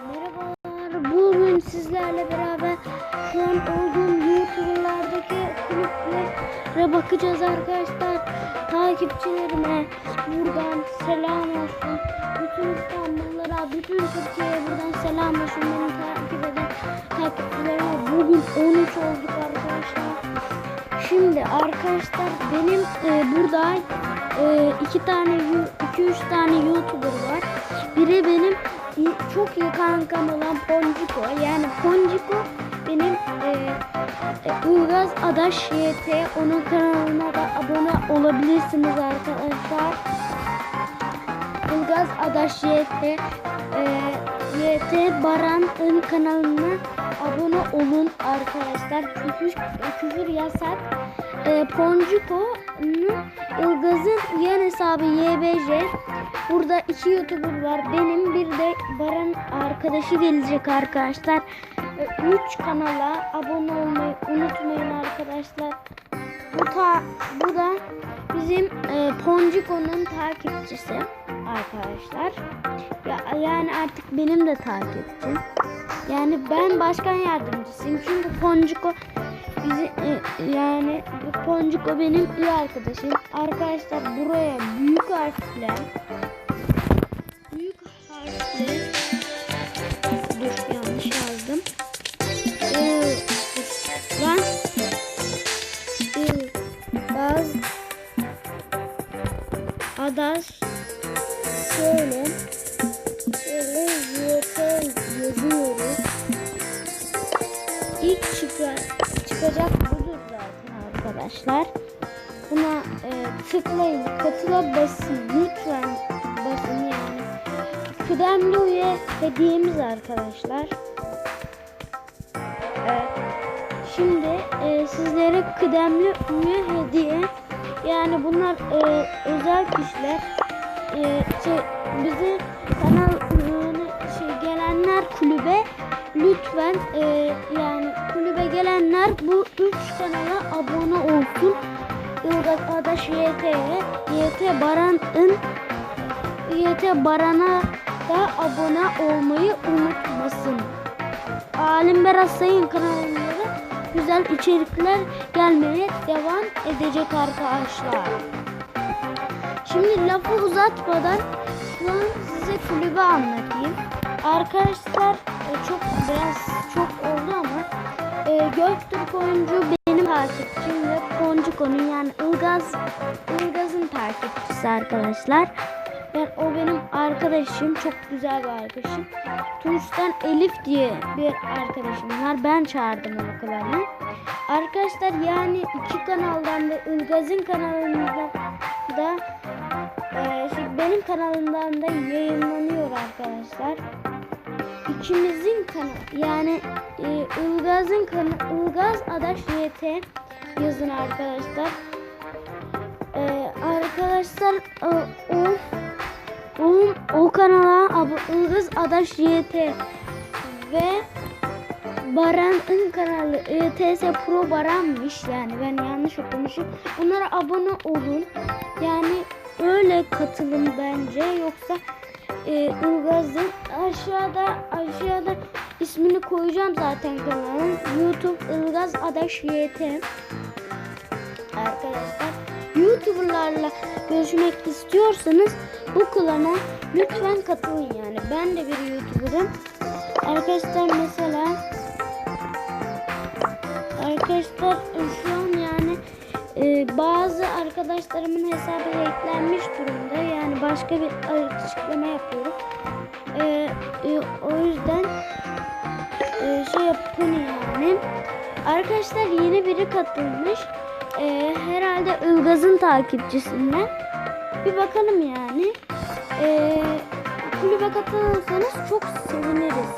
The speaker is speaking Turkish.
Merhabalar. Bugün sizlerle beraber şu an olduğum YouTuber'lardaki kulüplere bakacağız arkadaşlar. Takipçilerime buradan selam olsun. Bütün İstanbullara, bütün Türkiye'ye buradan selam olsun. Beni takip eden takipçilerime bugün 13 olduk arkadaşlar. Şimdi arkadaşlar benim e, burada e, iki tane, iki üç tane YouTuber var. Biri benim çok iyi kankam olan Ponciko. Yani Ponciko benim e, e, Ilgaz Adaş YT. Onun kanalına da abone olabilirsiniz arkadaşlar. Ilgaz Adaş YT. E, YT Baran'ın kanalına abone olun arkadaşlar. Küfür, küfür yasak. E, Ponciko'nun Ilgaz'ın yan hesabı YBJ. Burada iki YouTuber var. Benim bir de Baran arkadaşı gelecek arkadaşlar. E, Üç kanala abone olmayı unutmayın arkadaşlar. Bu ta bu da bizim e, Ponciko'nun takipçisi arkadaşlar. Ya, yani artık benim de takipçim. Yani ben başkan yardımcısıyım. Çünkü Ponciko bizi e, yani bu Ponciko benim iyi arkadaşım. Arkadaşlar buraya büyük harfler büyük harfler dur yanlış yazdım. Ee, lan Ee, baz Adaş şöyle şöyle çıkacak budur zaten arkadaşlar. Buna e, tıklayın, katıla basın. Lütfen basın yani. Kıdemli üye hediyemiz arkadaşlar. Evet. Şimdi e, sizlere kıdemli üye hediye yani bunlar e, özel kişiler e, şey, bize kanal e, gelenler kulübe lütfen e, yani kulübe gelenler bu üç kanala abone olsun. Ilgaz Adaş YT'ye YT Baran'ın YT Baran'a da abone olmayı unutmasın. Alim Beraz Sayın kanalında güzel içerikler gelmeye devam edecek arkadaşlar. Şimdi lafı uzatmadan şu an size kulübü anlatayım. Arkadaşlar e, çok biraz çok oldu ama e, Göktürk oyuncu benim takipçim ve Poncuk'un yani Ilgaz Ilgaz'ın takipçisi arkadaşlar. Ben o benim arkadaşım. Çok güzel bir arkadaşım. Tunç'tan Elif diye bir arkadaşım var. Ben çağırdım onu klanı. Arkadaşlar yani iki kanaldan da Ilgaz'ın kanalında da e, şey, benim kanalımdan da yayınlanıyor arkadaşlar. İkimizin kanal yani e, Ilgaz'ın kanalı Ilgaz Adaş YT yazın arkadaşlar. E, arkadaşlar o o, o kanala Ilgaz Adaş YT ve Baran'ın kanalı ETS Pro Baran'mış yani ben yanlış okumuşum. Bunlara abone olun. Yani öyle katılın bence yoksa e, Ilgaz'ın aşağıda aşağıda ismini koyacağım zaten kanalın. YouTube Ilgaz Adaş YT. Arkadaşlar YouTuber'larla görüşmek istiyorsanız bu klana lütfen katılın yani. Ben de bir YouTuber'ım. Arkadaşlar mesela Arkadaşlar şu an e, bazı arkadaşlarımın hesabı eklenmiş durumda. Yani başka bir açıklama yapıyorum. E, e, o yüzden e, şey yapın yani. Arkadaşlar yeni biri katılmış. E, herhalde Ilgaz'ın takipçisinden. Bir bakalım yani. E, kulübe katılırsanız çok seviniriz.